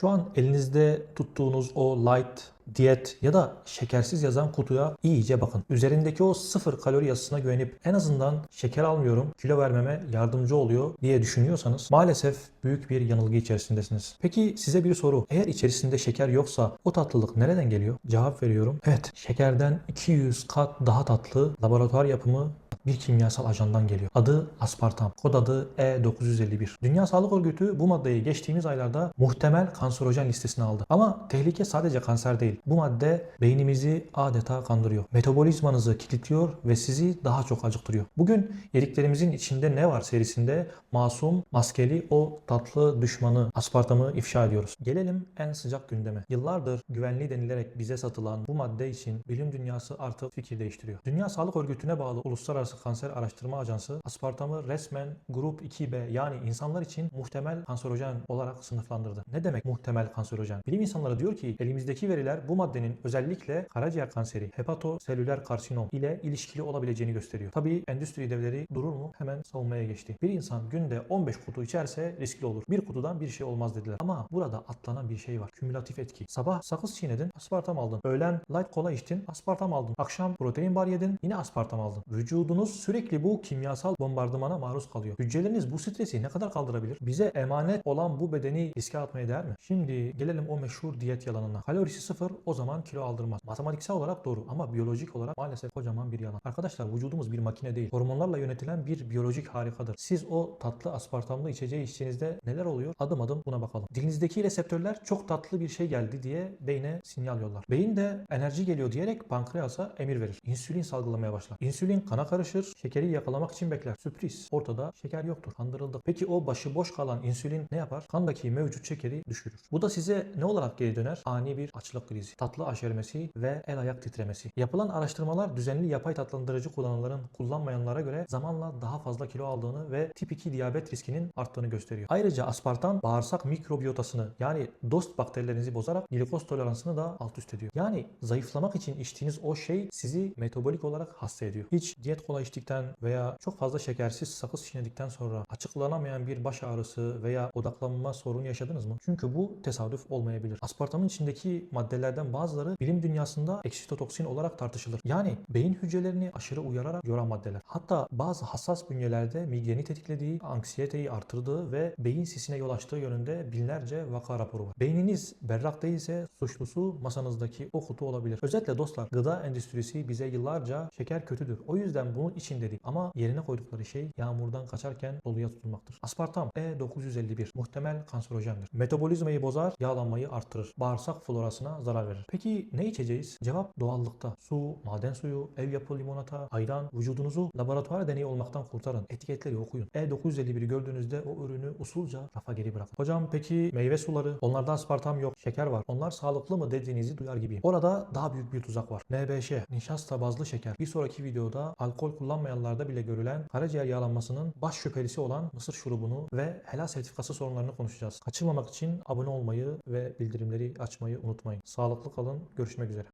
Şu an elinizde tuttuğunuz o light, diyet ya da şekersiz yazan kutuya iyice bakın. Üzerindeki o sıfır kalori yazısına güvenip en azından şeker almıyorum, kilo vermeme yardımcı oluyor diye düşünüyorsanız maalesef büyük bir yanılgı içerisindesiniz. Peki size bir soru. Eğer içerisinde şeker yoksa o tatlılık nereden geliyor? Cevap veriyorum. Evet, şekerden 200 kat daha tatlı laboratuvar yapımı bir kimyasal ajandan geliyor. Adı aspartam. Kod adı E951. Dünya Sağlık Örgütü bu maddeyi geçtiğimiz aylarda muhtemel kanserojen listesine aldı. Ama tehlike sadece kanser değil. Bu madde beynimizi adeta kandırıyor. Metabolizmanızı kilitliyor ve sizi daha çok acıktırıyor. Bugün yediklerimizin içinde ne var serisinde masum, maskeli o tatlı düşmanı aspartamı ifşa ediyoruz. Gelelim en sıcak gündeme. Yıllardır güvenli denilerek bize satılan bu madde için bilim dünyası artık fikir değiştiriyor. Dünya Sağlık Örgütü'ne bağlı Uluslararası Kanser Araştırma Ajansı aspartamı resmen grup 2B yani insanlar için muhtemel kanserojen olarak sınıflandırdı. Ne demek muhtemel kanserojen? Bilim insanları diyor ki elimizdeki veriler bu maddenin özellikle karaciğer kanseri, hepatoselüler karsinom ile ilişkili olabileceğini gösteriyor. Tabii endüstri devleri durur mu? Hemen savunmaya geçti. Bir insan günde 15 kutu içerse riskli olur. Bir kutudan bir şey olmaz dediler. Ama burada atlanan bir şey var. Kümülatif etki. Sabah sakız çiğnedin, aspartam aldın. Öğlen light kola içtin, aspartam aldın. Akşam protein bar yedin, yine aspartam aldın. Vücudunuz sürekli bu kimyasal bombardımana maruz kalıyor. Hücreleriniz bu stresi ne kadar kaldırabilir? Bize emanet olan bu bedeni riske atmaya değer mi? Şimdi gelelim o meşhur diyet yalanına. Kalorisi sıfır o zaman kilo aldırmaz. Matematiksel olarak doğru ama biyolojik olarak maalesef kocaman bir yalan. Arkadaşlar vücudumuz bir makine değil. Hormonlarla yönetilen bir biyolojik harikadır. Siz o tatlı aspartamlı içeceği içtiğinizde neler oluyor? Adım adım buna bakalım. Dilinizdeki reseptörler çok tatlı bir şey geldi diye beyne sinyal yollar. Beyin de enerji geliyor diyerek pankreasa emir verir. İnsülin salgılamaya başlar. İnsülin kana karışır, şekeri yakalamak için bekler. Sürpriz. Ortada şeker yoktur. Kandırıldık. Peki o başıboş kalan insülin ne yapar? Kandaki mevcut şekeri düşürür. Bu da size ne olarak geri döner? Ani bir açlık krizi, tatlı aşermesi ve el ayak titremesi. Yapılan araştırmalar düzenli yapay tatlandırıcı kullananların kullanmayanlara göre zamanla daha fazla kilo aldığını ve tip 2 diyabet riskinin arttığını gösteriyor. Ayrıca aspartam bağırsak mikrobiyotasını yani dost bakterilerinizi bozarak glikoz toleransını da alt üst ediyor. Yani zayıflamak için içtiğiniz o şey sizi metabolik olarak hasta ediyor. Hiç diyet kola içtikten veya çok fazla şekersiz sakız çiğnedikten sonra açıklanamayan bir baş ağrısı veya odaklanma sorunu yaşadınız mı? Çünkü bu tesadüf olmayabilir. Aspartamın içindeki maddelerden bazıları bilim dünyasında eksitotoksin olarak tartışılır. Yani beyin hücrelerini aşırı uyararak yoran maddeler. Hatta bazı hassas bünyelerde migreni tetiklediği, anksiyeteyi artırdığı ve beyin sisine yol açtığı yönünde binlerce vaka raporu var. Beyniniz berrak değilse suçlusu masanızdaki o kutu olabilir. Özetle dostlar gıda endüstrisi bize yıllarca şeker kötüdür. O yüzden bunu için dedik. Ama yerine koydukları şey yağmurdan kaçarken doluya tutulmaktır. Aspartam E951 muhtemel kanserojendir. Metabolizmayı bozar, yağlanmayı artırır. Bağırsak florasına zarar verir. Peki ne içeceğiz? Cevap doğallıkta. Su, maden suyu, ev yapı limonata, ayran, vücudunuzu laboratuvar deneyi olmaktan kurtarın. Etiketleri okuyun. E951'i gördüğünüzde o ürünü usulca rafa geri bırakın. Hocam peki meyve suları? Onlarda aspartam yok, şeker var. Onlar sağlıklı mı dediğinizi duyar gibiyim. Orada daha büyük bir tuzak var. NBŞ, nişasta bazlı şeker. Bir sonraki videoda alkol kullanmayanlarda bile görülen karaciğer yağlanmasının baş şüphelisi olan mısır şurubunu ve helal sertifikası sorunlarını konuşacağız. Kaçırmamak için abone olmayı ve bildirimleri açmayı unutmayın. Sağlıklı kalın. Görüşmek üzere.